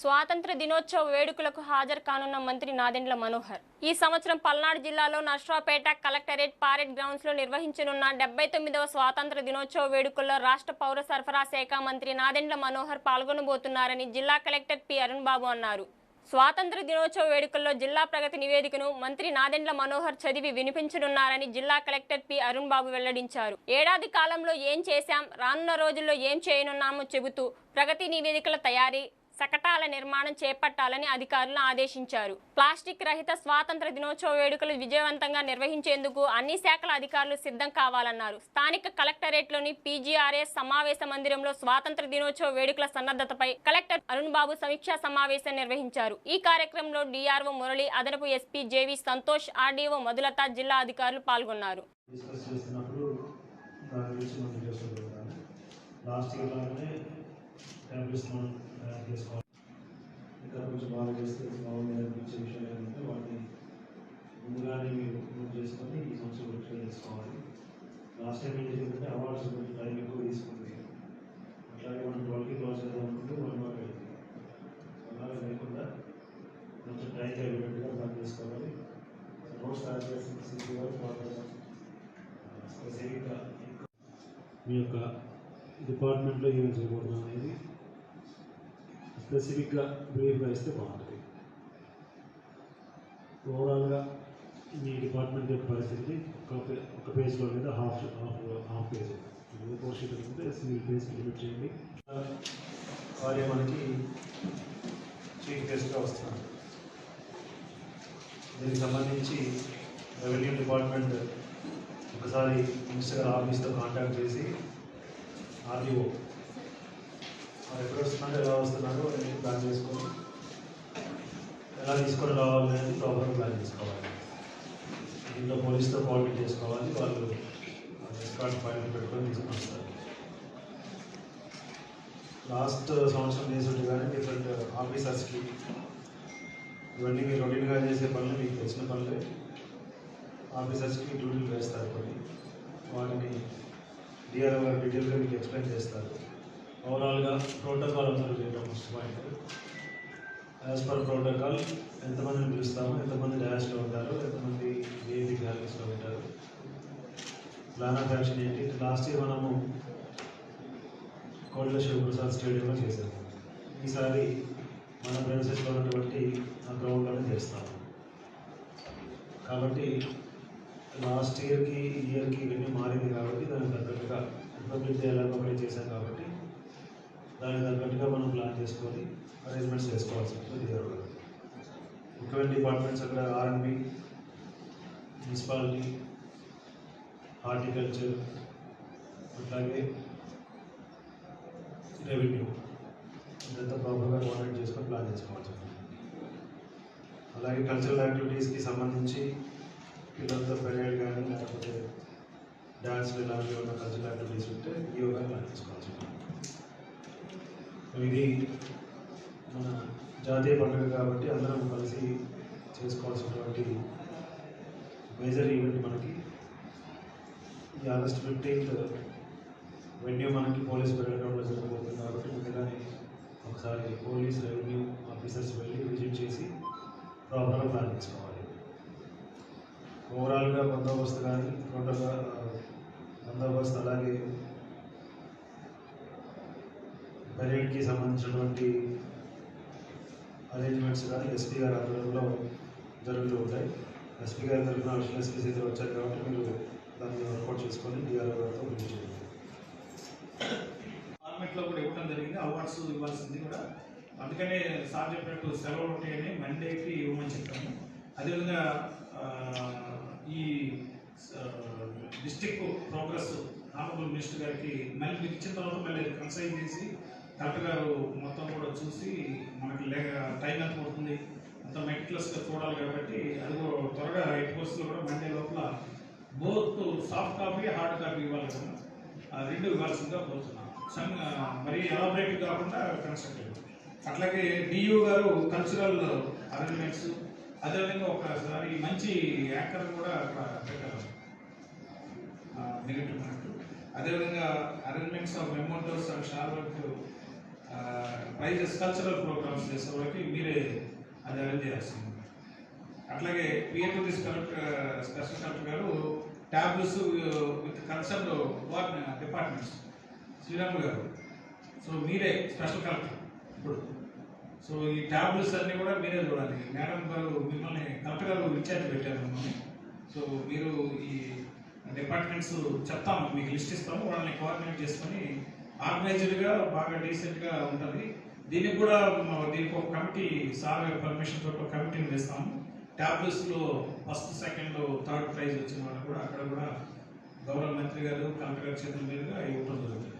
స్వాతంత్ర దినోత్సవ వేడుకలకు హాజరు కానున్న మంత్రి నాదెండ్ల మనోహర్. ఈ సంవత్సరం పల్నాడు జిల్లాలో నర్సరావుపేట కలెక్టరేట్ పారెడ్ గ్రౌండ్స్లో నిర్వహించనున్న డెబ్బై తొమ్మిదవ స్వాతంత్ర దినోత్సవ వేడుకల్లో రాష్ట్ర పౌర సరఫరా శాఖ మంత్రి నాదెండ్ల మనోహర్ పాల్గొనబోతున్నారని జిల్లా కలెక్టర్ పి. అరుణ్ బాబు అన్నారు. స్వాతంత్ర దినోత్సవ వేడుకల్లో జిల్లా ప్రగతి నివేదికను మంత్రి నాదెండ్ల మనోహర్ చదివి వినిపించనున్నారని జిల్లా కలెక్టర్ పి. అరుణ్ బాబు వెల్లడించారు. ఏడాది కాలంలో ఏం చేశాం? రానున్న రోజుల్లో ఏం చేయనున్నామో? చెబుతూ ప్రగతి నివేదికల తయారీ శకటాల నిర్మాణం చేపట్టాలని అధికారులను ఆదేశించారు. ప్లాస్టిక్ రహిత స్వాతంత్ర దినోత్సవ వేడుకలు విజయవంతంగా నిర్వహించేందుకు అన్ని శాఖల అధికారులు సిద్ధం కావాలన్నారు. స్థానిక కలెక్టరేట్లోని పీజీఆర్ఎస్ సమావేశ మందిరంలో స్వాతంత్ర దినోత్సవ వేడుకల సన్నద్ధతపై కలెక్టర్ అరుణ్ బాబు సమీక్షా సమావేశం నిర్వహించారు. ఈ కార్యక్రమంలో డిఆర్ఓ మురళి అదనపు SP JV Santosh RDO Madhulatha జిల్లా అధికారులు పాల్గొన్నారు. లాగానే మనం తయారు చేసుకోవాలి కొంచెం బాగా చేస్తే బాగుంది అనిపించే విషయాలు ఏంటంటే వాటిని ముందుగానే మీరు నోట్ చేసుకొని ఈ సంవత్సరం రిటైర్ చేసుకోవాలి. లాస్ట్ టైం ఏం చేసిందంటే అవార్డ్స్ కొంచెం టైం ఎక్కువ తీసుకుంది అట్లాగే మనం ట్వెల్వ్కి క్లాస్ చేద్దాం అనుకుంటే వన్ మార్క్ అయింది అలాగే లేకుండా కొంచెం టైం అయిపోయినట్టుగా ప్లాన్ చేసుకోవాలి నోట్స్ తయారు చేసిన సిసి గారు స్పెసిఫిక్గా మీ యొక్క డిపార్ట్మెంట్లో ఏమేమి చేయకూడదు అనేది స్పెసిఫిక్గా బ్రీఫ్గా ఇస్తే బాగుంటుంది ఓవరాల్గా మీ డిపార్ట్మెంట్ యొక్క పరిస్థితి ఒక పే- ఒక పేజ్లో మీద half half half page four sheet ఉంటే సింగిల్ పేజ్ లిమిట్ చేయండి వారే మనకి చీఫ్ గెస్ట్గా వస్తున్నారు దీనికి సంబంధించి రెవెన్యూ డిపార్ట్మెంట్ ఒకసారి మినిస్టర్ గారి ఆఫీస్తో కాంటాక్ట్ చేసి ఆర్డీఓ వారు ఎప్పుడు వస్తున్నారు ఎలా వస్తున్నారు అనేది ప్లాన్ చేసుకొని ఎలా తీసుకొని రావాలి అనేది ప్రాపర్గా ప్లాన్ చేసుకోవాలి. దీంట్లో పోలీస్తో కోఆర్డినేట్ చేసుకోవాలి వాళ్ళు ఎస్కాట్ పాయింట్ పెట్టుకొని తీసుకొని వస్తారు లాస్ట్ సంవత్సరం చేసినట్టుగానే డిఫరెంట్ ఆఫీసర్స్కి ఇవన్నీ మీరు రొటీన్గా చేసే పనులు మీకు తెలిసిన పనులే. ఆఫీసర్స్కి డ్యూటీలు వేస్తారు కొన్ని. వాటిని డిఆర్ఓ గారు డీటెయిల్గా మీకు ఎక్స్ప్లెయిన్ చేస్తారు. ఓవరాల్గా ప్రోటోకాల్ అబ్జర్వ్ చేయడం first point as per protocol ఎంతమందిని పిలుస్తాము ఎంతమంది డ్యాష్లో ఉంటారు ఎంతమంది ఏది గ్యాలరీస్లో ఉంటారు. ప్లాన్ ఆఫ్ యాక్షన్ ఏంటి? లాస్ట్ ఇయర్ మనము కోట్ల శివప్రసాద్ స్టేడియంలో చేశాము. ఈసారి మన ప్రెన్సెస్లో ఉన్నటువంటి ఆ గ్రౌండ్లోనే చేస్తాము. కాబట్టి లాస్ట్ ఇయర్కి ఇయర్కి ఇవన్నీ మారింది కాబట్టి దానికి తగ్గట్టుగా రిపబ్లిక్ డే ఎలా కంప్లీట్ చేశాం కాబట్టి దానికి తగ్గట్టుగా మనం ప్లాన్ చేసుకొని అరేంజ్మెంట్స్ చేసుకోవాల్సి ఉంటుంది ముఖ్యమైన డిపార్ట్మెంట్స్ అక్కడ ఆర్ఎండ్బి మున్సిపాలిటీ హార్టికల్చర్ అట్లాగే రెవెన్యూ ఇదంతా ప్రాపర్గా కోఆర్డినేట్ చేసుకొని ప్లాన్ చేసుకోవాల్సి ఉంటుంది. అలాగే కల్చరల్ యాక్టివిటీస్కి సంబంధించి పిల్లలతో పెరేడ్ కానీ లేకపోతే డ్యాన్స్ ఇలాంటివి ఉన్న కల్చరల్ యాక్టివిటీస్ ఉంటే యోగా ప్లాన్ చేసుకోవాల్సి ఉంటుంది. ఇది మన జాతీయ పండుగ కాబట్టి అందరం కలిసి చేసుకోవాల్సినటువంటి మేజర్ ఈవెంట్ మనకి. ఈ ఆగస్ట్ ఫిఫ్టీన్త్ వెన్యూ మనకి పోలీస్ పెరగడంలో జరగబోతుంది కాబట్టి ముందుగానే ఒకసారి పోలీస్ రెవెన్యూ ఆఫీసర్స్ వెళ్ళి విజిట్ చేసి ప్రాపర్గా ప్లాన్ చేసుకోవాలి ఓవరాల్గా బందోబస్తు కానీ ప్రోటోకాల్ బందోబస్తు అలాగే పర్యటనకి సంబంధించినటువంటి అరేంజ్మెంట్స్ కానీ ఎస్పీ గారి ఆధ్వర్యంలో జరుగుతూ ఉంటాయి. ఎస్పీ గారి తరఫున విషయం ఎస్పీస్ అయితే వచ్చారు కాబట్టి మీరు దాన్ని వర్కౌట్ చేసుకొని డిఆర్ఓ గారితో విజిట్ చేయండి. ఫార్మెట్లో కూడా ఇవ్వడం జరిగింది. అవార్డ్స్ ఇవ్వాల్సింది కూడా. అందుకనే సార్ చెప్పినట్టు సెలవులు ఉంటాయని మండేకి ఇవ్వమని చెప్పాము. అదేవిధంగా ఈ డిస్టిక్ ప్రోగ్రెస్ ఆనరబుల్ మినిస్టర్ గారికి మళ్ళీ మీకు ఇచ్చిన తర్వాత మళ్ళీ కన్సైన్ చేసి కలెక్టర్ గారు మొత్తం కూడా చూసి మనకి లేక టైం ఎంత పడుతుంది? అంత మెటిక్యులస్గా చూడాలి కాబట్టి అది కూడా త్వరగా ఎయిట్ కోర్సులో కూడా మండే లోపల both soft copy hard copy ఇవ్వాలి కదా. ఆ రెండు ఇవ్వాల్సిందిగా కోరుతున్నాను సన్ మరీ ఎలాబరేట్ కాకుండా కన్స్ట్రక్టివ్ అట్లాగే డియూ గారు కల్చరల్ అరేంజ్మెంట్స్ అదేవిధంగా ఒకసారి మంచి యాంకర్ కూడా అక్కడ పెట్టారు. నెగిటివ్ అన్నట్టు అదేవిధంగా అరేంజ్మెంట్స్ ఆఫ్ మెమోటోస్ అండ్ షార్వర్క్ ప్రైజెస్ కల్చరల్ ప్రోగ్రామ్స్ చేసే వాళ్ళకి మీరే అది అరేంజ్ చేయాల్సింది. అట్లాగే పిఎంటీసీ కలెక్టర్ స్పెషల్ కలెక్టర్ గారు tablets with concern war departments Sriramulu గారు. సో మీరే స్పెషల్ కలెక్టర్ ఇప్పుడు. సో ఈ ట్యాబ్లెట్స్ అన్నీ కూడా మీరే చూడాలి. మేడం గారు మిమ్మల్ని కలెక్టర్ గారు ఇన్ఛార్జ్ పెట్టారు మిమ్మల్ని. సో మీరు ఈ డిపార్ట్మెంట్స్ చెప్తాము మీకు లిస్ట్ ఇస్తాము వాళ్ళని కోఆర్డినేట్ చేసుకొని ఆర్గనైజ్డ్గా బాగా డీసెంట్గా ఉంటుంది. దీనికి కూడా దీనికి ఒక కమిటీ సార్ పర్మిషన్ తోటి ఒక కమిటీని వేస్తాము. ట్యాబ్లెట్స్లో ఫస్ట్ సెకండ్ థర్డ్ ప్రైజ్ వచ్చిన వాళ్ళు కూడా అక్కడ కూడా గౌరవ మంత్రి గారు కలెక్టర్ గారు చేతుల మీదుగా ఇవ్వటం జరుగుతుంది.